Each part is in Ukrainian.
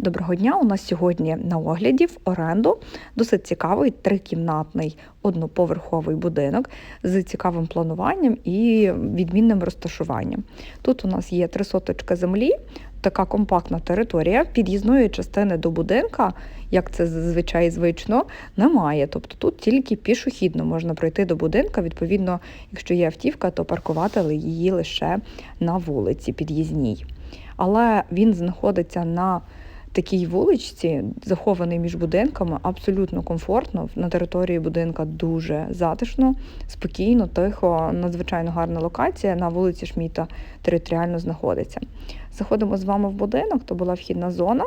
Доброго дня! У нас сьогодні на огляді в оренду досить цікавий трикімнатний одноповерховий будинок з цікавим плануванням і відмінним розташуванням. Тут у нас є три соточки землі, така компактна територія. Під'їзної частини до будинка, як це зазвичай звично, немає. Тобто тут тільки пішохідно можна пройти до будинка. Відповідно, якщо є автівка, то паркувати її лише на вулиці під'їзній. Але він знаходиться на такій вуличці, захований між будинками, абсолютно комфортно. На території будинка дуже затишно, спокійно, тихо, надзвичайно гарна локація. На вулиці Шміта територіально знаходиться. Заходимо з вами в будинок, то була вхідна зона.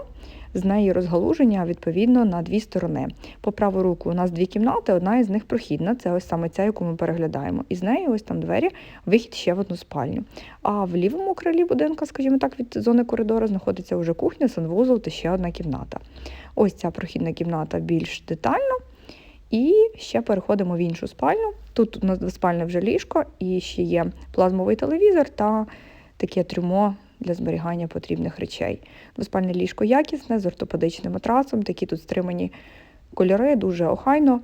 З неї розгалуження відповідно на дві сторони. По праву руку у нас дві кімнати, одна із них прохідна, це ось саме ця, яку ми переглядаємо. І з неї ось там двері, вихід ще в одну спальню. А в лівому крилі будинка, скажімо так, від зони коридору знаходиться вже кухня, санвузол та ще одна кімната. Ось ця прохідна кімната більш детально. І ще переходимо в іншу спальню. Тут у нас двоспальне вже ліжко, і ще є плазмовий телевізор та таке трюмо для зберігання потрібних речей. Двоспальне ліжко якісне, з ортопедичним матрасом, такі тут стримані кольори, дуже охайно.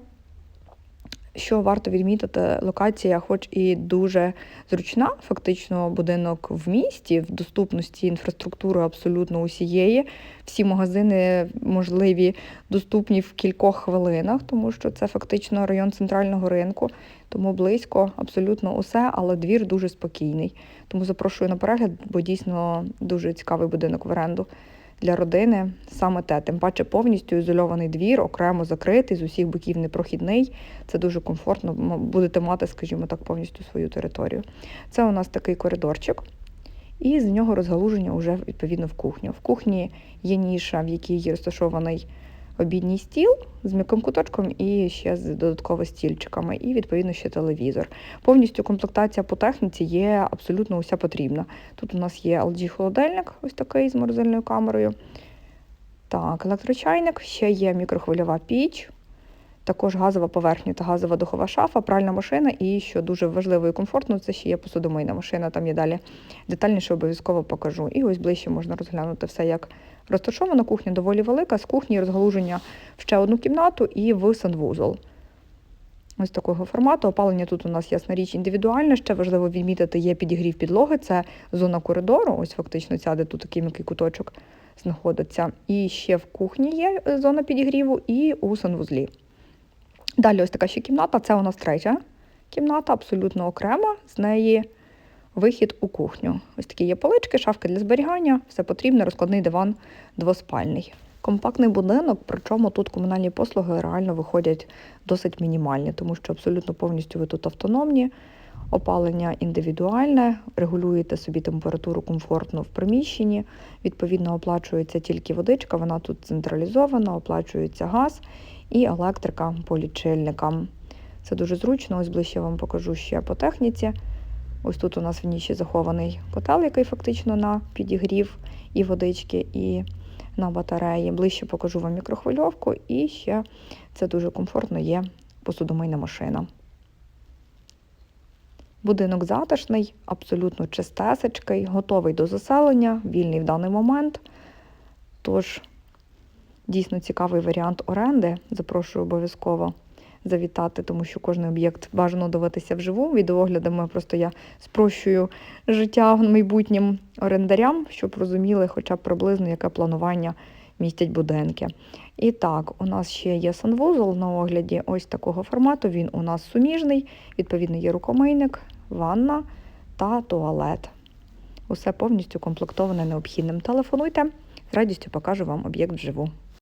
Що варто відмітити, локація, хоч і дуже зручна, фактично будинок в місті, в доступності інфраструктури абсолютно усієї. Всі магазини можливі доступні в кількох хвилинах, тому що це фактично район центрального ринку, тому близько абсолютно усе, але двір дуже спокійний. Тому запрошую на перегляд, бо дійсно дуже цікавий будинок в оренду для родини саме те. Тим паче повністю ізольований двір, окремо закритий, з усіх боків непрохідний. Це дуже комфортно. Будете мати, скажімо так, повністю свою територію. Це у нас такий коридорчик. І з нього розгалуження вже відповідно в кухню. В кухні є ніша, в якій розташований обідній стіл з м'яким куточком і ще з додатково стільчиками, і відповідно ще телевізор. Повністю комплектація по техніці є абсолютно уся потрібна. Тут у нас є LG холодильник, ось такий з морозильною камерою. Так, електрочайник, ще є мікрохвильова піч. Також газова поверхня та газова духова шафа, пральна машина, і що дуже важливо і комфортно, це ще є посудомийна машина. Там є далі детальніше обов'язково покажу. І ось ближче можна розглянути все, як розташована кухня доволі велика. З кухні розгалуження в ще одну кімнату і в санвузол. Ось такого формату. Опалення тут у нас, ясна річ, індивідуальне. Ще важливо відмітити, є підігрів підлоги, це зона коридору, ось фактично ця, де тут такий м'який куточок знаходиться. І ще в кухні є зона підігріву, і у санвузлі. Далі ось така ще кімната, це у нас третя кімната, абсолютно окрема, з неї вихід у кухню. Ось такі є полички, шафки для зберігання, все потрібне, розкладний диван двоспальний. Компактний будинок, причому тут комунальні послуги реально виходять досить мінімальні, тому що абсолютно повністю ви тут автономні, опалення індивідуальне, регулюєте собі температуру комфортно в приміщенні, відповідно, оплачується тільки водичка, вона тут централізована, оплачується газ і електрика по лічильникам. Це дуже зручно, ось ближче вам покажу ще по техніці. Ось тут у нас в ніші захований котел, який фактично на підігрів і водички, і на батареї. Ближче покажу вам мікрохвильовку, і ще це дуже комфортно є посудомийна машина. Будинок затишний, абсолютно чистесечкий, готовий до заселення, вільний в даний момент. Тож, дійсно цікавий варіант оренди. Запрошую обов'язково завітати, тому що кожен об'єкт бажано дивитися вживу. Відеоглядами просто я спрощую життя майбутнім орендарям, щоб розуміли хоча б приблизно, яке планування містять будинки. І так, у нас ще є санвузол на огляді ось такого формату. Він у нас суміжний, відповідно, є рукомийник, ванна та туалет. Усе повністю комплектоване необхідним. Телефонуйте, з радістю покажу вам об'єкт вживу.